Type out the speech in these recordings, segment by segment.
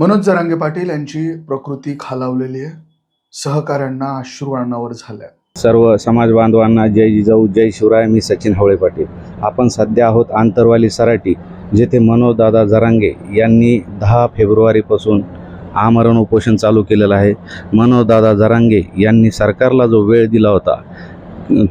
मनोज जरांगे पाटील यांची प्रकृती खालावलेली आहे. सहकाऱ्यांना अश्रू झाल्या. सर्व समाज बांधवांना जय जिजाऊ जय शिवराय मी सचिन हवळे पाटील. आपण सध्या आहोत आंतरवाली सराटी जेथे मनोजदादा जरांगे यांनी दहा फेब्रुवारीपासून आमरण उपोषण चालू केलेलं आहे. मनोजदादा जरांगे यांनी सरकारला जो वेळ दिला होता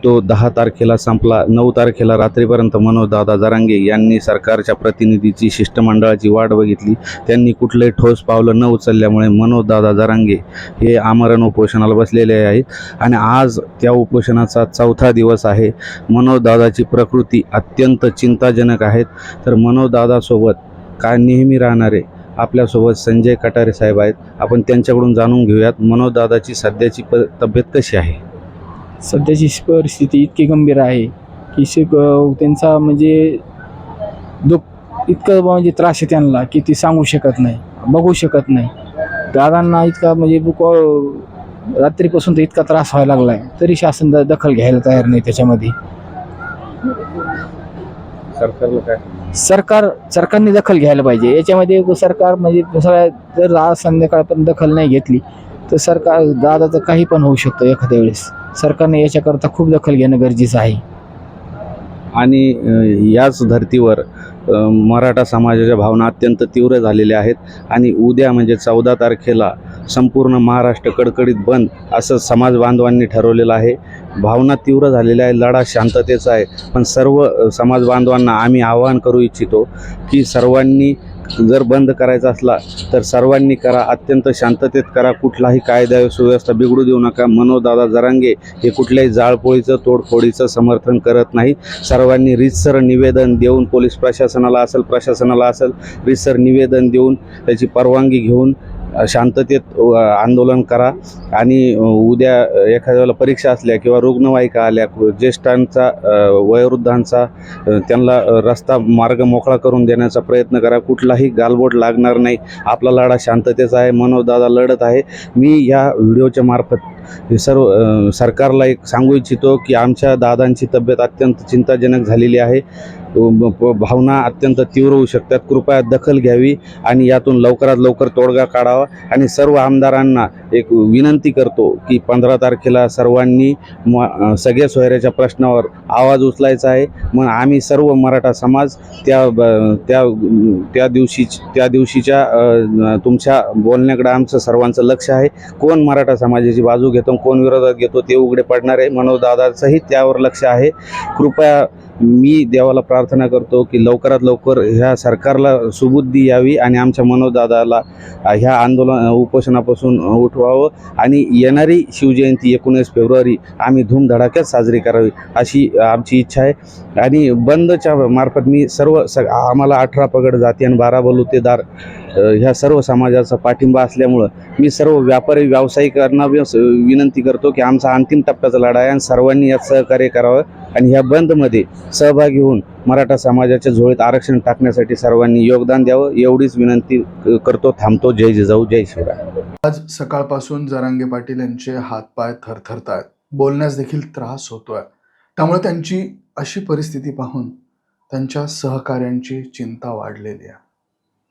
तो दहा तारखेला संपला. नऊ तारखेला रात्रीपर्यंत मनोजदादा जरांगे यांनी सरकारच्या प्रतिनिधीची शिष्टमंडळाची वाट बघितली. त्यांनी कुठलंही ठोस पावलं न उचलल्यामुळे मनोजदादा जरांगे हे आमरण उपोषणाला बसलेले आहेत. आणि आज त्या उपोषणाचा चौथा दिवस आहे. मनोजदादाची प्रकृती अत्यंत चिंताजनक आहेत तर मनोजदादासोबत काय नेहमी राहणारे आपल्यासोबत संजय कटारे साहेब आहेत. आपण त्यांच्याकडून जाणून घेऊयात. मनोजदादाची सध्याची प तब्येत कशी आहे? सध्याची परिस्थिती इतकी गंभीर आहे की शिक त्यांचा म्हणजे दुःख इतकं म्हणजे त्रास आहे त्यांना की ती सांगू शकत नाही बघू शकत नाही. दादांना इतका म्हणजे बुक रात्रीपासून तर इतका त्रास व्हायला लागला आहे तरी शासन दखल घ्यायला तयार नाही त्याच्यामध्ये. सरकारला काय? सरकार सरकारने दखल घ्यायला पाहिजे. याच्यामध्ये सरकार म्हणजे सगळ्या जर आज संध्याकाळपर्यंत दखल नाही घेतली तर सरकार दादाचं काही पण होऊ शकतं एखाद्या वेळेस. सरकारने याच्याकरता खूप दखल घेणं गरजेचं आहे. आणि याच धर्तीवर मराठा समाजाच्या भावना अत्यंत तीव्र झालेल्या आहेत. आणि उद्या म्हणजे चौदा तारखेला संपूर्ण महाराष्ट्र कडकडीत बंद असं समाज बांधवांनी ठरवलेलं आहे. भावना तीव्र झालेल्या आहे लढा शांततेचा आहे. पण सर्व समाज बांधवांना आम्ही आवाहन करू इच्छितो की सर्वांनी जर बंद करायचा असला तर सर्वांनी करा अत्यंत शांततेत करा. कुठलाही कायदा सुव्यवस्था बिघडू देऊ नका. मनोदादा जरांगे हे कुठल्याही जाळपोळीचं तोडफोडीचं समर्थन करत नाही सर्वांनी रितसर निवेदन देऊन पोलीस प्रशासनाला असेल प्रशासनाला असेल रितसर निवेदन देऊन त्याची परवानगी घेऊन शांततेत आंदोलन करा आणि उद्या एखाद्या वेळेला परीक्षा असल्या किंवा रुग्णवाहिका आल्या ज्येष्ठांचा वयोवृद्धांचा त्यांना रस्ता मार्ग मोकळा करून देण्याचा प्रयत्न करा. कुठलाही गालबोट लागणार नाही. आपला लढा शांततेचा आहे. मनोजदादा लढत आहे. मी या व्हिडिओच्या मार्फत सर्व सरकारला एक सांगू इच्छितो की आमच्या दादांची तब्येत अत्यंत चिंताजनक झालेली आहे. भावना अत्यंत तीव्र होऊ शकतात. कृपया दखल घ्यावी आणि यातून लवकरात लवकर तोडगा काढावा. आणि सर्व आमदारांना एक विनंती करतो की पंधरा तारखेला सर्वांनी म सगळ्या सोयऱ्याच्या प्रश्नावर आवाज उचलायचा आहे. मग आम्ही सर्व मराठा समाज त्या ब- त्या त्या दिवशी त्या दिवशीच्या तुमच्या बोलण्याकडे आमचं सर्वांचं लक्ष आहे. कोण मराठा समाजाची बाजू घेतो कोण विरोधात घेतो ते उघडे पडणार आहे. मनोजदादाचंही त्यावर लक्ष आहे. कृपया मी देवाला प्रार्थना करतो की लवकरात लवकर ह्या सरकारला सुबुद्धी यावी आणि आमच्या मनोजदादाला ह्या आंदोलन उपोषणापासून उठवावं. आणि येणारी शिवजयंती एकोणीस फेब्रुवारी आम्ही धूमधडाक्यात साजरी करावी अशी आमची इच्छा आहे. आणि बंदच्या मार्फत मी सर्व स आम्हाला अठरा पगड जाती आणि बारा बलुतेदार ह्या सर्व समाजाचा पाठिंबा असल्यामुळं मी सर्व व्यापारी व्यावसायिकांना विस- विनंती करतो की आमचा अंतिम टप्प्याचा लढा आहे आणि सर्वांनी यात सहकार्य करावं आणि ह्या बंदमध्ये सहभागी होऊन मराठा समाजाच्या झोळीत आरक्षण टाकण्यासाठी सर्वांनी योगदान द्यावं एवढीच विनंती क- करतो थांबतो. जय जिजाऊ जय शिवराय. आज सकाळपासून जरांगे पाटील यांचे हातपाय थरथरत आहेत बोलण्यास देखील त्रास होतोय. त्यामुळे त्यांची अशी परिस्थिती पाहून त्यांच्या सहकाऱ्यांची चिंता वाढलेली आहे.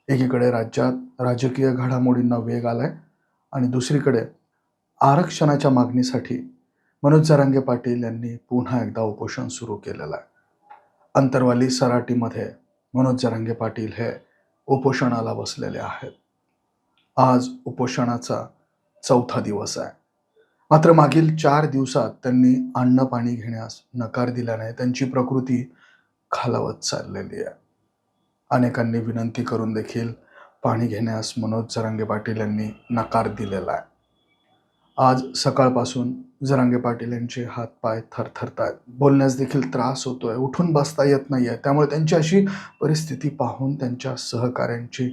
एकीकडे राज्यात राजकीय घडामोडींना वेग आलाय आणि दुसरीकडे आरक्षणाच्या मागणीसाठी मनोज जरांगे पाटील यांनी पुन्हा एकदा उपोषण सुरू केलेलं आहे. अंतरवाली सराटीमध्ये मनोज जरांगे पाटील हे उपोषणाला बसलेले आहेत. आज उपोषणाचा चौथा दिवस आहे. मात्र मागील चार दिवसात त्यांनी अन्न पाणी घेण्यास नकार दिल्याने त्यांची प्रकृती खालावत चाललेली आहे. अनेकांनी विनंती करून देखील पाणी घेण्यास मनोज जरांगे पाटील यांनी नकार दिलेला आहे. आज सकाळपासून जरांगे पाटील यांचे हातपाय थरथरत आहेत बोलण्यास देखील त्रास होतोय उठून बसता येत नाही आहे त्यामुळे त्यांची अशी परिस्थिती पाहून त्यांच्या सहकाऱ्यांची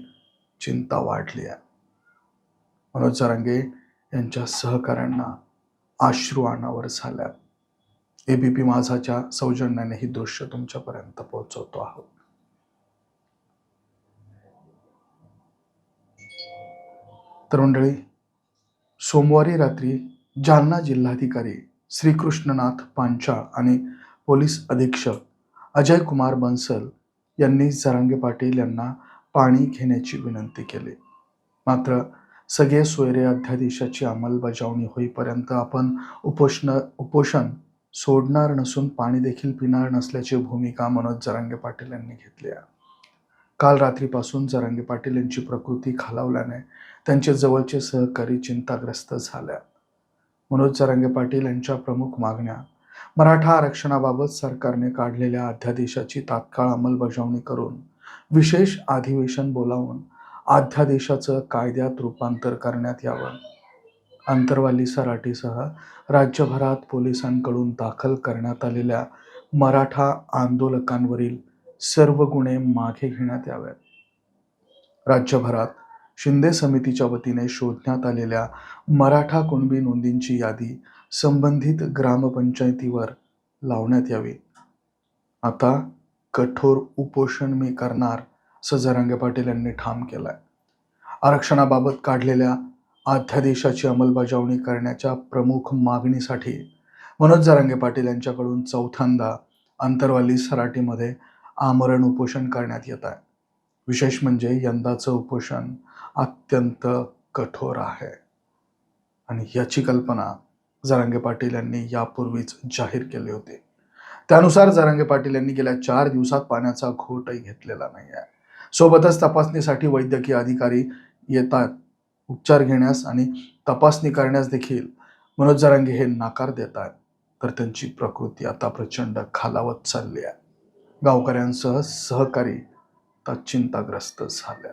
चिंता वाढली आहे. मनोज जरांगे यांच्या सहकाऱ्यांना अश्रू अनावर बी पी माझाच्या सौजन्याने ही दृश्य तुमच्यापर्यंत पोहोचवतो आहोत. तर मंडळी सोमवारी रात्री जालना जिल्हाधिकारी श्रीकृष्णनाथ पांचाळ आणि पोलीस अधीक्षक अजय कुमार बन्सल यांनी जरांगे पाटील यांना पाणी घेण्याची विनंती केली. मात्र सगळे सोयरे अध्यादेशाची अंमलबजावणी होईपर्यंत आपण उपोषण उपोषण सोडणार नसून पाणी देखील पिणार नसल्याची भूमिका मनोज जरांगे पाटील यांनी घेतली आहे. काल रात्रीपासून जरांगे पाटील यांची प्रकृती खालावल्याने त्यांचे जवळचे सहकारी चिंताग्रस्त झाल्या. मनोज जरांगे पाटील यांच्या प्रमुख मागण्या मराठा आरक्षणाबाबत सरकारने काढलेल्या अध्यादेशाची तात्काळ अंमलबजावणी करून विशेष अधिवेशन बोलावून अध्यादेशाचं कायद्यात रूपांतर करण्यात यावं. आंतरवाली सराटीसह राज्यभरात पोलिसांकडून दाखल करण्यात आलेल्या मराठा आंदोलकांवरील सर्व गुन्हे मागे घेण्यात यावेत. राज्यभरात शिंदे समितीच्या वतीने शोधण्यात आलेल्या मराठा कुणबी नोंदींची यादी संबंधित ग्रामपंचायतीवर लावण्यात यावी. आता कठोर उपोषण मी करणार असं जरांगे पाटील यांनी ठाम केलंय. आरक्षणाबाबत काढलेल्या अध्यादेशाची अंमलबजावणी करण्याच्या प्रमुख मागणीसाठी मनोज जरांगे पाटील यांच्याकडून चौथ्यांदा अंतरवाली सराटीमध्ये आमरण उपोषण करण्यात येत आहे. विशेष म्हणजे यंदाचं उपोषण अत्यंत कठोर आहे. आणि याची कल्पना जरांगे पाटील यांनी यापूर्वीच जाहीर केली होती. त्यानुसार जरांगे पाटील यांनी गेल्या चार दिवसात पाण्याचा घोटही घेतलेला नाही आहे सोबतच तपासणीसाठी वैद्यकीय अधिकारी येतात उपचार घेण्यास आणि तपासणी करण्यास देखील मनोज जरांगे हे नाकार देत आहेत. तर त्यांची प्रकृती आता प्रचंड खालावत चालली आहे. गावकऱ्यांसह सहकारी आता चिंताग्रस्त झाल्या